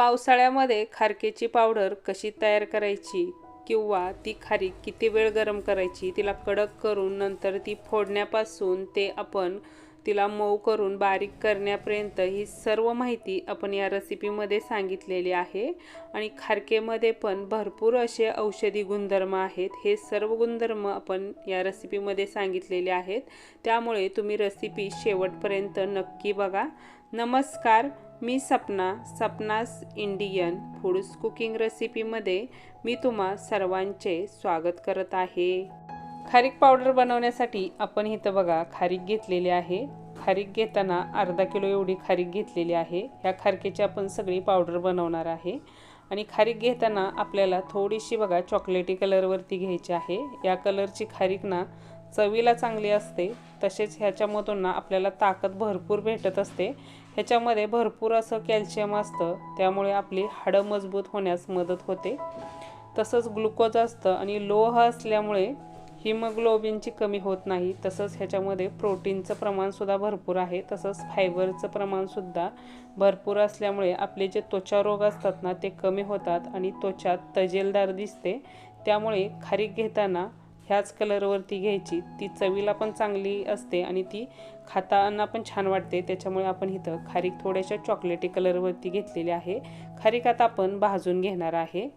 पावसाळ्यामध्ये खारकेची पावडर कशी तयार करायची किंवा ती खारीक किती वेळ गरम करायची तिला कडक करून नंतर ती फोडण्यापासून ते आपण तिला मऊ करून बारीक करण्यापर्यंत ही सर्व माहिती आपण या रेसिपीमध्ये सांगितलेली आहे. आणि खारकेमध्ये पण भरपूर असे औषधी गुणधर्म आहेत. हे सर्व गुणधर्म आपण या रेसिपीमध्ये सांगितलेले आहेत. त्यामुळे तुम्ही रेसिपी शेवटपर्यंत नक्की बघा. नमस्कार. मी Sapna Sapna's Indian foods cooking रेसिपीमध्ये मी तुम्हा सर्वांचे स्वागत करत आहे. खारीक पावडर बनवण्यासाठी आपण इथं बघा खारीक घेतलेली आहे. खारीक घेताना अर्धा किलो एवढी खारीक घेतलेली आहे. ह्या खारकेची आपण सगळी पावडर बनवणार आहे. आणि खारीक घेताना आपल्याला थोडीशी बघा चॉकलेटी कलरवरती घ्यायची आहे. या कलरची खारीक ना चवीला चांगली असते. तसेच ह्याच्यामधून ना आपल्याला ताकद भरपूर भेटत असते. ह्याच्यामध्ये भरपूर असं कॅल्शियम असतं त्यामुळे आपली हाडं मजबूत होण्यास मदत होते. तसंच ग्लुकोज असतं आणि लोह असल्यामुळे हिमोग्लोबिनची कमी होत नाही. तसंच ह्याच्यामध्ये प्रोटीनचं प्रमाणसुद्धा भरपूर आहे. तसंच फायबरचं प्रमाणसुद्धा भरपूर असल्यामुळे आपले जे त्वचा रोग असतात ना ते कमी होतात आणि त्वचा तजेलदार दिसते. त्यामुळे खारीक घेताना ह्याच कलरवरती घ्यायची. ती चवीला पण चांगली असते आणि ती खाताना पण छान वाटते. त्याच्यामुळे आपण इथं खारीक थोड्याशा चॉकलेटी कलरवरती घेतलेली आहे. खारीक आता आपण भाजून घेणार आहे.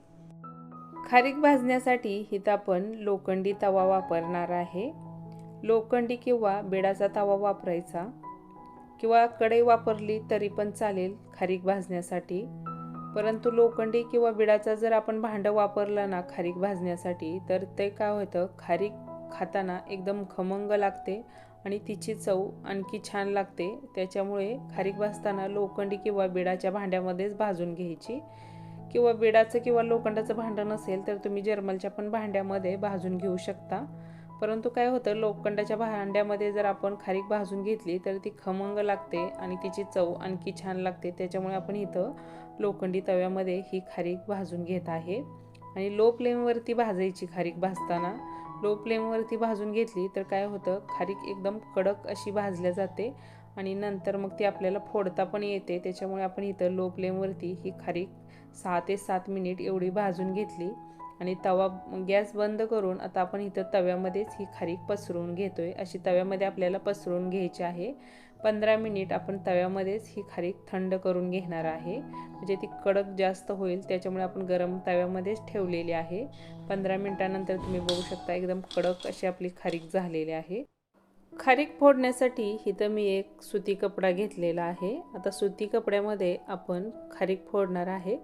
खारीक भाजण्यासाठी इथं आपण लोखंडी तवा वापरणार आहे. लोखंडी किंवा बेडाचा तवा वापरायचा. किंवा कढई वापरली तरी पण चालेल खारीक भाजण्यासाठी. परंतु लोखंडी किंवा बिडाचा जर आपण भांडं वापरलं ना खारीक भाजण्यासाठी तर ते काय होतं? खारीक खाताना एकदम खमंग लागते आणि तिची चव आणखी छान लागते. त्याच्यामुळे खारीक भाजताना लोखंडी किंवा बिडाच्या भांड्यामध्येच भाजून घ्यायची. किंवा बिडाचं किंवा लोखंडाचं भांडं नसेल तर तुम्ही जर्मलच्या पण भांड्यामध्ये भाजून घेऊ शकता. परंतु काय होतं लोखंडाच्या भांड्यामध्ये जर आपण खारीक भाजून घेतली तर ती खमंग लागते आणि तिची चव आणखी छान लागते. त्याच्यामुळे आपण इथं लोखंडी तव्यामध्ये ही खारीक भाजून घेत आहे. आणि लो फ्लेमवरती भाजायची खारीक भाजताना लो फ्लेमवरती भाजून घेतली तर काय होतं खारीक एकदम कडक अशी भाजल्या जाते आणि नंतर मग ती आपल्याला फोडता पण येते. त्याच्यामुळे आपण इथं लो फ्लेमवरती ही खारीक सहा ते सात मिनिट एवढी भाजून घेतली. आणि तवा गॅस बंद करून आता आपण इथं तव्यामध्येच ही खारीक पसरवून आहे अशी तव्यामध्ये आपल्याला पसरवून घ्यायची आहे. पंधरा मिनिट आपण तव्यामध्येच ही खारीक थंड करून घेणार आहे. म्हणजे ती कडक जास्त होईल त्याच्यामुळे आपण गरम तव्यामध्येच ठेवलेली आहे. पंधरा मिनटानंतर तुम्ही बघू शकता एकदम कडक अशी आपली खारीक झालेली आहे. खारीक फोडण्यासाठी इथं मी एक सुती कपडा घेतलेला आहे. आता सुती कपड्यामध्ये आपण खारीक फोडणार आहे.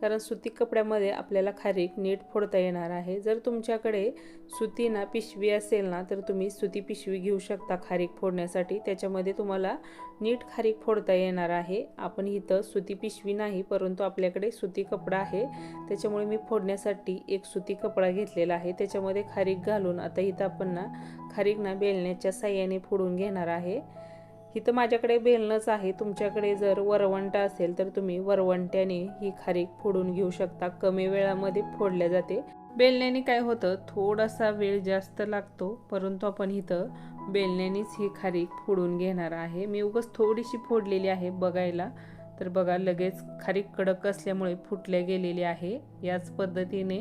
कारण सुती कपड्यामध्ये आपल्याला खारीक नीट फोडता येणार आहे. जर तुमच्याकडे सुती ना पिशवी असेल ना तर तुम्ही सुती पिशवी घेऊ शकता खारीक फोडण्यासाठी. त्याच्यामध्ये तुम्हाला नीट खारीक फोडता येणार आहे. आपण इथं सुती पिशवी नाही परंतु आपल्याकडे सुती कपडा आहे. त्याच्यामुळे मी फोडण्यासाठी एक सुती कपडा घेतलेला आहे. त्याच्यामध्ये खारीक घालून आता इथं आपण ना खारीक ना बेलण्याच्या साह्याने फोडून घेणार आहे. इथं माझ्याकडे बेलणंच आहे. तुमच्याकडे जर वरवंटा असेल तर तुम्ही वरवंट्याने ही खारीक फोडून घेऊ शकता. कमी वेळामध्ये फोडल्या जाते. बेलण्याने काय होतं? थोडासा वेळ जास्त लागतो परंतु आपण इथं बेलण्यानेच ही खारीक फोडून घेणार आहे. मी उगाच थोडीशी फोडलेली आहे बघायला. तर बघा लगेच खारीक कडक असल्यामुळे फुटल्या गेलेली आहे. याच पद्धतीने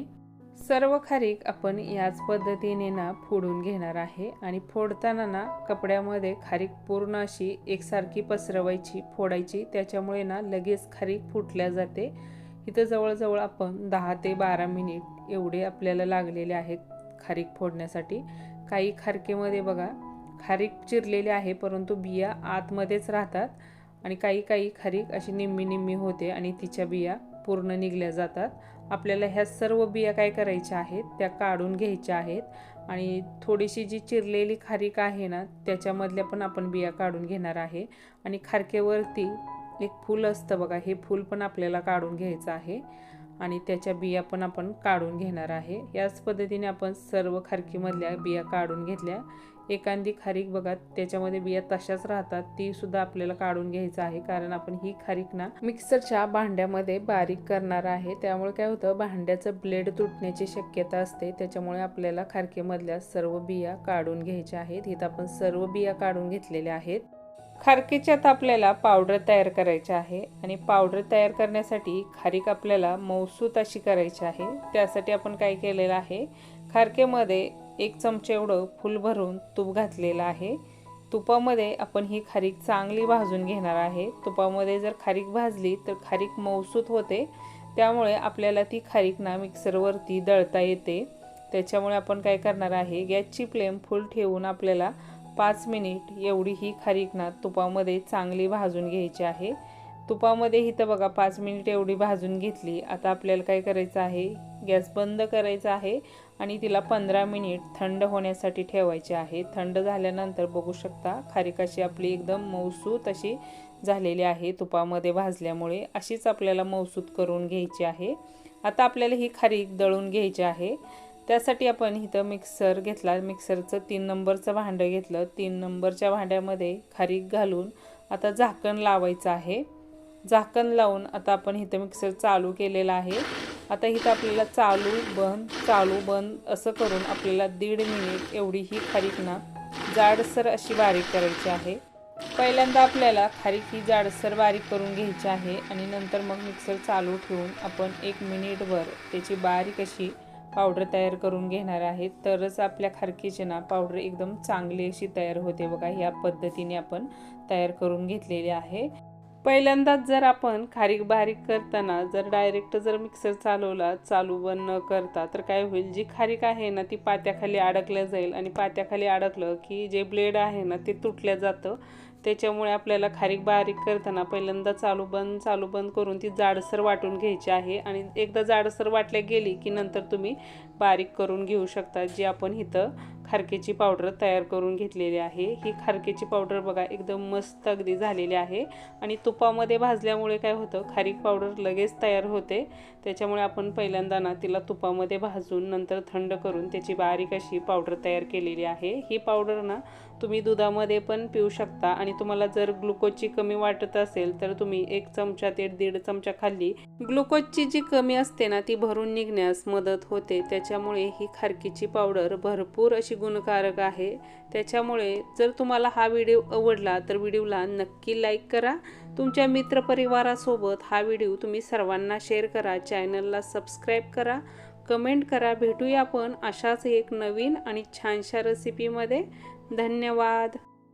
सर्व खारीक आपण याच पद्धतीने ना फोडून घेणार आहे आणि फोडताना ना कपड्यामध्ये खारीक पूर्ण अशी एकसारखी पसरवायची फोडायची. त्याच्यामुळे ना लगेच खारीक फुटल्या जाते. इथं जवळजवळ आपण दहा ते बारा मिनिट एवढे आपल्याला लागलेले आहेत खारीक फोडण्यासाठी. काही खारकेमध्ये बघा खारीक चिरलेली आहे परंतु बिया आतमध्येच राहतात आणि काही काही खारीक अशी निम्मी निम्मी होते आणि तिच्या बिया पूर्ण निघल्या जातात. आपल्याला ह्या सर्व बिया काय करायच्या आहेत त्या काढून घ्यायच्या आहेत आणि थोडीशी जी चिरलेली खारीक आहे ना त्याच्यामधल्या पण आपण बिया काढून घेणार आहे. आणि खारकेवरती एक फूल असतं बघा हे फूल पण आपल्याला काढून घ्यायचं आहे. आणि त्याच्या बिया पण आपण काढून घेणार आहे. याच पद्धतीने आपण सर्व खारकीमधल्या बिया काढून घेतल्या. एखादी खारीक बघा त्याच्यामध्ये बिया तशाच राहतात ती सुद्धा आपल्याला काढून घ्यायचं आहे. कारण आपण ही खारीक ना मिक्सरच्या भांड्यामध्ये बारीक करणार आहे. त्यामुळे काय होतं भांड्याचं ब्लेड तुटण्याची शक्यता असते. त्याच्यामुळे आपल्याला खारकीमधल्या सर्व बिया काढून घ्यायच्या आहेत. इथं आपण सर्व बिया काढून घेतलेल्या आहेत. खारकीच्यात आपल्याला पावडर तयार करायची आहे आणि पावडर तयार करण्यासाठी खारीक आपल्याला मौसूत अशी करायची आहे. त्यासाठी आपण काय केलेलं आहे? खारकेमध्ये एक चमचे एवढं फूल भरून तूप घातलेलं आहे. तुपामध्ये आपण ही खारीक चांगली भाजून घेणार आहे. तुपामध्ये जर खारीक भाजली तर खारीक मौसूत होते. त्यामुळे आपल्याला ती खारीक ना मिक्सरवरती दळता येते. त्याच्यामुळे आपण काय करणार आहे? गॅसची फ्लेम फुल ठेवून आपल्याला पाच मिनिट एवढी ही खारीक ना तुपामध्ये चांगली भाजून घ्यायची आहे. तुपामध्ये ही तर बघा पाच मिनिट एवढी भाजून घेतली. आता आपल्याला काय करायचं आहे? गॅस बंद करायचा आहे आणि तिला पंधरा मिनिट थंड होण्यासाठी ठेवायचे आहे. थंड झाल्यानंतर बघू शकता खारीक अशी आपली एकदम मौसूत अशी झालेली आहे तुपामध्ये भाजल्यामुळे. अशीच आपल्याला मौसूत करून घ्यायची आहे. आता आपल्याला ही खारीक दळून घ्यायची आहे. त्यासाठी आपण इथं मिक्सर घेतला. मिक्सरचं तीन नंबरचं भांडं घेतलं. तीन नंबरच्या भांड्यामध्ये खारीक घालून आता झाकण लावायचं आहे. झाकण लावून आता आपण इथं मिक्सर चालू केलेला आहे. आता इथं आपल्याला चालू बंद चालू बंद असं करून आपल्याला दीड मिनिट एवढी ही खारीक ना जाडसर अशी बारीक करायची आहे. पहिल्यांदा आपल्याला खारीक ही जाडसर बारीक करून घ्यायची आहे आणि नंतर मग मिक्सर चालू ठेवून आपण एक मिनिटभर त्याची बारीक अशी पावडर तयार करून घेणार आहे. तरच आपल्या खारकीची ना पावडर एकदम चांगली अशी तयार होते बघा. ह्या पद्धतीने आपण तयार करून घेतलेली आहे. पहिल्यांदाच जर आपण खारीक बारीक करताना जर डायरेक्ट जर मिक्सर चालवला चालू बंद न करता तर काय होईल? जी खारीक आहे ना ती पात्याखाली अडकल्या जाईल. आणि पात्याखाली अडकलं की जे ब्लेड आहे ना ते तुटल्या जातं. त्याच्यामुळे आपल्याला खारीक बारीक करताना पहिल्यांदा चालू बंद चालू बंद करून ती जाडसर वाटून घ्यायची आहे. आणि एकदा जाडसर वाटल्या गेली की नंतर तुम्ही बारीक करून घेऊ शकता जी आपण इथं खारकेची पावडर तयार करून घेतलेली आहे. ही खारकेची पावडर बघा एकदम मस्त अगदी झालेली आहे. आणि तुपामध्ये भाजल्यामुळे काय होतं खारीक पावडर लगेच तयार होते. त्याच्यामुळे आपण पहिल्यांदा ना तिला तुपामध्ये भाजून नंतर थंड करून त्याची बारीक अशी पावडर तयार केलेली आहे. ही पावडर ना तुम्ही दुधामध्ये पण पिऊ शकता आणि तुम्हाला जर ग्लुकोजची कमी वाटत असेल तर तुम्ही एक चमचा ते दीड चमचा खाल्ली. ग्लुकोजची जी कमी असते ना ती भरून निघण्यास मदत होते. त्याच्यामुळे ही खारकीची पावडर भरपूर अशी गुणकारक आहे. त्याच्यामुळे जर तुम्हाला हा व्हिडिओ आवडला तर व्हिडिओला नक्की लाईक करा. तुमच्या मित्रपरिवारासोबत हा व्हिडिओ तुम्ही सर्वांना शेअर करा. चॅनलला सबस्क्राईब करा. कमेंट करा. भेटूया आपण अशाच एक नवीन आणि छानशा रेसिपीमध्ये धन्यवाद.